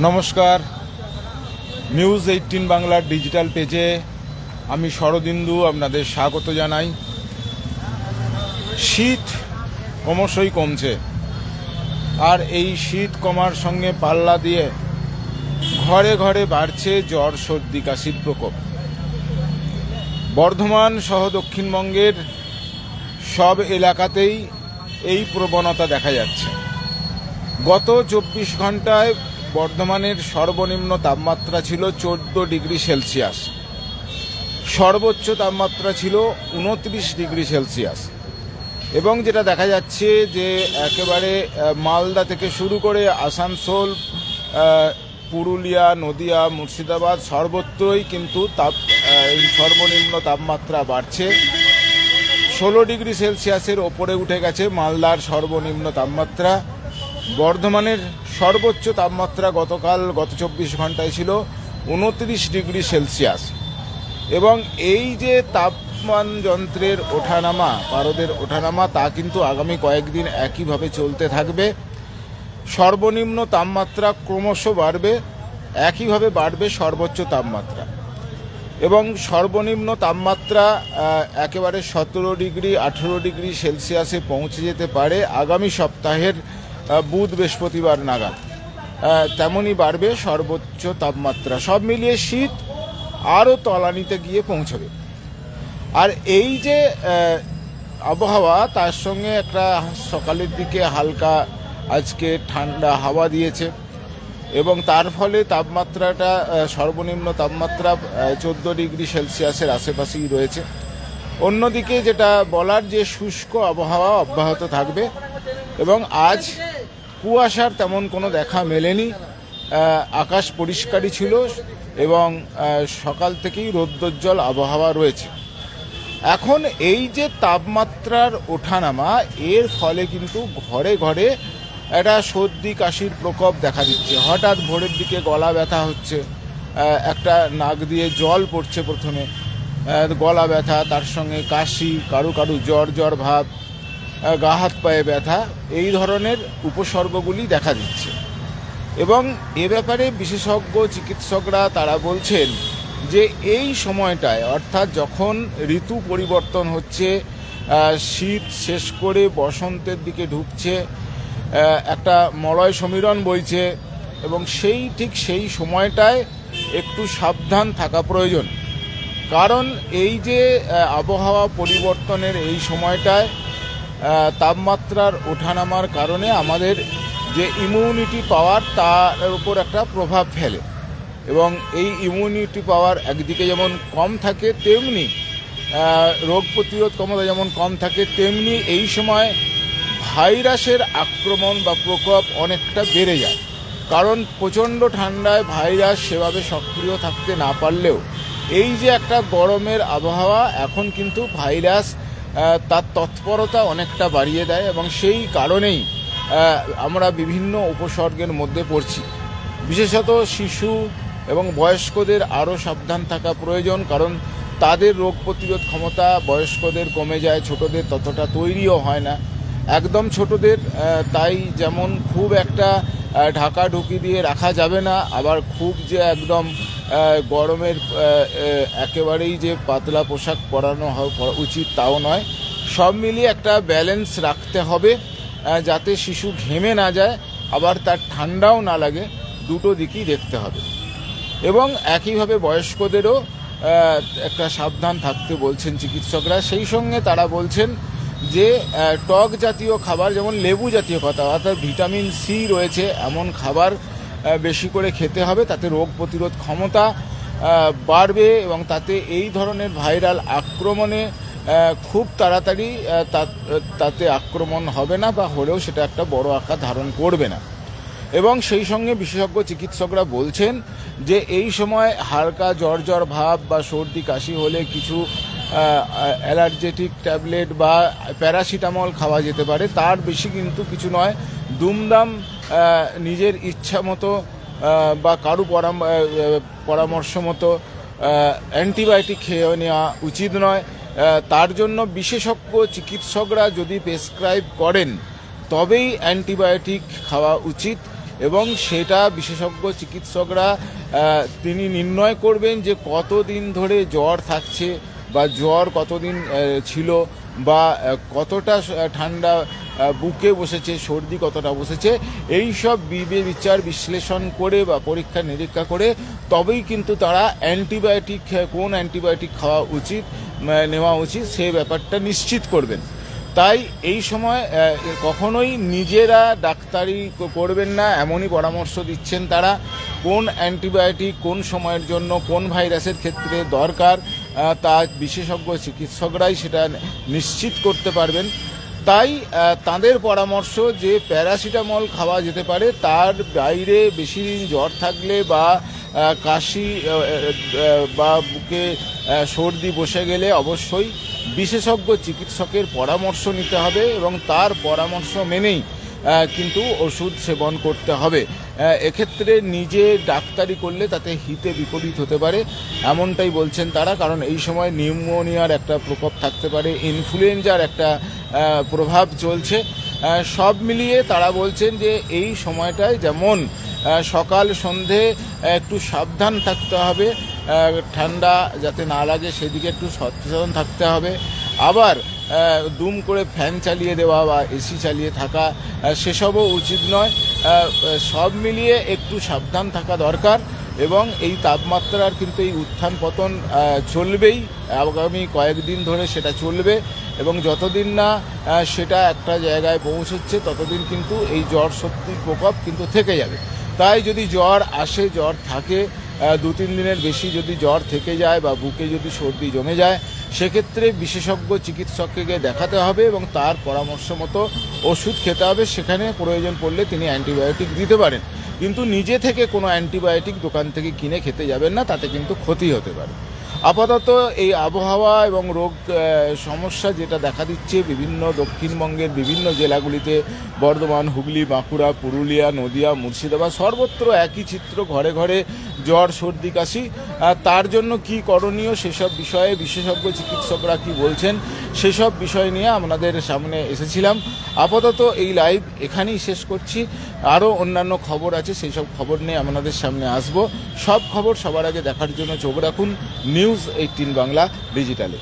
নমস্কার। News eighteen বাংলার digital পেজে আমি শরদিন্দু আপনাদের স্বাগত জানাই। শীত ক্রমশই কমছে। আর এই শীত কমার সঙ্গে পাল্লা দিয়ে ঘরে ঘরে বাড়ছে জ্বর, সর্দি, কাশির প্রকোপ। বর্ধমান সহ দক্ষিণবঙ্গের সব এলাকাতেই এই প্রবণতা দেখা যাচ্ছে। গত চব্বিশ ঘন্টায় বর্ধমানের সর্বনিম্ন তাপমাত্রা ছিল চোদ্দ ডিগ্রি সেলসিয়াস। সর্বোচ্চ তাপমাত্রা ছিল উনত্রিশ ডিগ্রি সেলসিয়াস। এবং যেটা দেখা যাচ্ছে যে একেবারে মালদা থেকে শুরু করে আসানসোল পুরুলিয়া, নদিয়া, মুর্শিদাবাদ সর্বত্রই কিন্তু তাপ সর্বনিম্ন তাপমাত্রা বাড়ছে। ষোলো ডিগ্রি সেলসিয়াসের ওপরে উঠে গেছে মালদার সর্বনিম্ন তাপমাত্রা। বর্ধমানের সর্বোচ্চ তাপমাত্রা গতকাল গত চব্বিশ ঘন্টায় ছিল উনত্রিশ ডিগ্রি সেলসিয়াস। এবং এই যে তাপমান যন্ত্রের ওঠানামা, পারদের ওঠানামা, তা কিন্তু আগামী কয়েকদিন একইভাবে চলতে থাকবে। সর্বনিম্ন তাপমাত্রা ক্রমশ বাড়বে, একইভাবে বাড়বে সর্বোচ্চ তাপমাত্রা। এবং সর্বনিম্ন তাপমাত্রা একেবারে সতেরো ডিগ্রি, আঠেরো ডিগ্রি সেলসিয়াসে পৌঁছে যেতে পারে আগামী সপ্তাহের বুধ বৃহস্পতিবার নাগাদ। তেমনই বাড়বে সর্বোচ্চ তাপমাত্রা। সব মিলিয়ে শীত আরও তলানিতে গিয়ে পৌঁছবে। আর এই যে আবহাওয়া, তার সঙ্গে একটা সকালের দিকে হালকা আজকে ঠান্ডা হাওয়া দিয়েছে এবং তার ফলে তাপমাত্রাটা সর্বনিম্ন তাপমাত্রা চোদ্দ ডিগ্রি সেলসিয়াসের আশেপাশেই রয়েছে। অন্যদিকে যেটা বলার যে শুষ্ক আবহাওয়া অব্যাহত থাকবে এবং আজ কুয়াশার তেমন কোনো দেখা মেলেনি। আকাশ পরিষ্কারই ছিল এবং সকাল থেকেই রৌদ্রোজ্জ্বল আবহাওয়া রয়েছে। এখন এই যে তাপমাত্রার ওঠানামা, এর ফলে কিন্তু ঘরে ঘরে একটা সর্দি কাশির প্রকোপ দেখা দিচ্ছে। হঠাৎ ভোরের দিকে গলা ব্যথা হচ্ছে একটা নাক দিয়ে জল পড়ছে প্রথমে গলা ব্যথা, তার সঙ্গে কাশি কারু কারু জ্বর জ্বর ভাব গা হাত পায়ে ব্যথা, এই ধরনের উপসর্গগুলি দেখা দিচ্ছে। এবং এ ব্যাপারে বিশেষজ্ঞ, চিকিৎসকরা তারা বলছেন যে এই সময়টায়, অর্থাৎ যখন ঋতু পরিবর্তন হচ্ছে শীত শেষ করে বসন্তের দিকে ঢুকছে একটা মলয় সমীরণ বইছে, এবং সেই ঠিক সেই সময়টায় একটু সাবধান থাকা প্রয়োজন। কারণ এই যে আবহাওয়া পরিবর্তনের এই সময়টায় তাপমাত্রার ওঠানামার কারণে আমাদের যে ইমিউনিটি পাওয়ার তার উপর একটা প্রভাব ফেলে। এবং এই ইমিউনিটি পাওয়ার একদিকে যেমন কম থাকে, তেমনি রোগ প্রতিরোধ ক্ষমতা যেমন কম থাকে, তেমনি এই সময় ভাইরাসের আক্রমণ বা প্রকোপ অনেকটা বেড়ে যায়। কারণ প্রচণ্ড ঠান্ডায় ভাইরাস সেভাবে সক্রিয় থাকতে না পারলেও এই যে একটা গরমের আবহাওয়া, এখন কিন্তু ভাইরাস তার তৎপরতা অনেকটা বাড়িয়ে দেয় এবং সেই কারণেই আমরা বিভিন্ন উপসর্গের মধ্যে পড়ছি। বিশেষত শিশু এবং বয়স্কদের আরও সাবধান থাকা প্রয়োজন, কারণ তাদের রোগ প্রতিরোধ ক্ষমতা বয়স্কদের কমে যায়, ছোটদের ততটা তৈরিও হয় না। একদম ছোটদের তাই যেমন খুব একটা ঢাকা ঢুকি দিয়ে রাখা যাবে না, আবার খুব যে একদম গরমের একেবারেই যে পাতলা পোশাক পরানো উচিত তাও নয়। সব মিলিয়ে একটা ব্যালেন্স রাখতে হবে যাতে শিশু ঘেমে না যায়, আবার তার ঠান্ডাও না লাগে, দুটো দিকই দেখতে হবে। এবং একইভাবে বয়স্কদেরও একটা সাবধান থাকতে বলছেন চিকিৎসকরা। সেই সঙ্গে তারা বলছেন যে টক জাতীয় খাবার, যেমন লেবু জাতীয় কথা অর্থাৎ ভিটামিন সি রয়েছে, এমন খাবার বেশি করে খেতে হবে, তাতে রোগ প্রতিরোধ ক্ষমতা বাড়বে এবং তাতে এই ধরনের ভাইরাল আক্রমণে খুব তাড়াতাড়ি তাতে আক্রমণ হবে না বা হলেও সেটা একটা বড় আকার ধারণ করবে না। এবং সেই সঙ্গে বিশেষজ্ঞ চিকিৎসকরা বলছেন যে এই সময় হালকা জ্বর জ্বর ভাব বা সর্দি কাশি হলে কিছু অ্যালার্জেটিক ট্যাবলেট বা প্যারাসিটামল খাওয়া যেতে পারে। তার বেশি কিন্তু কিছু নয়, দুমদাম নিজের ইচ্ছা মতো বা কারু পরাম পরামর্শ মতো অ্যান্টিবায়োটিক খেয়ে নেওয়া উচিত নয়। তার জন্য বিশেষজ্ঞ চিকিৎসকরা যদি প্রেসক্রাইব করেন, তবেই অ্যান্টিবায়োটিক খাওয়া উচিত এবং সেটা বিশেষজ্ঞ চিকিৎসকরা তিনি নির্ণয় করবেন যে কতদিন ধরে জ্বর থাকছে বা জ্বর কতদিন ছিল বা কতটা ঠান্ডা বুকে বসেছে, সর্দি কতটা বসেছে, এই সব বিবে বিচার বিশ্লেষণ করে বা পরীক্ষা নিরীক্ষা করে তবেই কিন্তু তারা অ্যান্টিবায়োটিক, কোন অ্যান্টিবায়োটিক খাওয়া উচিত নেওয়া উচিত, সে ব্যাপারটা নিশ্চিত করবেন। তাই এই সময় কখনোই নিজেরা ডাক্তারি করবেন না, এমনই পরামর্শ দিচ্ছেন তারা, কোন অ্যান্টিবায়োটিক কোন সময়ের জন্য, কোন ভাইরাসের ক্ষেত্রে দরকার তা বিশেষজ্ঞ চিকিৎসকরাই সেটা নিশ্চিত করতে পারবেন। তাই তাদের পরামর্শ যে প্যারাসিটামল খাওয়া যেতে পারে, তার বাইরে বেশি দিন জ্বর থাকলে বা কাশি বা বুকে সর্দি বসে গেলে অবশ্যই বিশেষজ্ঞ চিকিৎসকের পরামর্শ নিতে হবে এবং তার পরামর্শ মেনেই কিন্তু ওষুধ সেবন করতে হবে। এক্ষেত্রে নিজে ডাক্তারি করলে তাতে হিতে বিপরীত হতে পারে, এমনটাই বলছেন তারা, কারণ এই সময় নিউমোনিয়ার একটা প্রকোপ থাকতে পারে, ইনফ্লুয়েঞ্জার একটা প্রভাব চলছে। সব মিলিয়ে তারা বলছেন যে এই সময়টায় যেমন সকাল, সন্ধে একটু সাবধান থাকতে হবে ঠান্ডা যাতে না লাগে সেদিকে একটু সচেতন থাকতে হবে। আবার দুম করে ফ্যান চালিয়ে দেওয়া বা এসি চালিয়ে থাকা সেসবও উচিত নয়। সব মিলিয়ে একটু সাবধান থাকা দরকার এবং এই তাপমাত্রার কিন্তু এই উত্থান পতন চলবেই। আগামী কয়েকদিন ধরে সেটা চলবে এবং যতদিন না সেটা একটা জায়গায় পৌঁছচ্ছে ততদিন কিন্তু এই জ্বর শক্তির প্রকোপ কিন্তু থেকে যাবে। তাই যদি জ্বর আসে, জ্বর থাকে দু তিন দিনের বেশি যদি জ্বর থেকে যায় বা বুকে যদি সর্দি জমে যায় সেক্ষেত্রে বিশেষজ্ঞ চিকিৎসককে দেখাতে হবে এবং তার পরামর্শ মতো ওষুধ খেতে হবে। সেখানে প্রয়োজন পড়লে তিনি অ্যান্টিবায়োটিক দিতে পারেন। কিন্তু নিজে থেকে কোনো অ্যান্টিবায়োটিক দোকান থেকে কিনে খেতে যাবেন না, তাতে কিন্তু ক্ষতি হতে পারে। আপাতত এই আবহাওয়া এবং রোগ সমস্যা যেটা দেখা দিচ্ছে বিভিন্ন দক্ষিণবঙ্গের বিভিন্ন জেলাগুলিতে, বর্ধমান, হুগলি, বাঁকুড়া, পুরুলিয়া, নদিয়া, মুর্শিদাবাদ, সর্বত্র একই চিত্র, ঘরে ঘরে জ্বর, সর্দি, কাশি। তার জন্য কি করণীয় সেসব বিষয়ে বিশেষজ্ঞ চিকিৎসকরা কি বলছেন সেসব বিষয় নিয়ে আপনাদের সামনে এসেছিলাম। আপাতত এই লাইভ এখানেই শেষ করছি। আরও অন্যান্য খবর আছে, সেই সব খবর নিয়ে আপনাদের সামনে আসব। সব খবর সবার আগে দেখার জন্য চোখ রাখুন, নিউজ এইটিন বাংলা ডিজিটালে।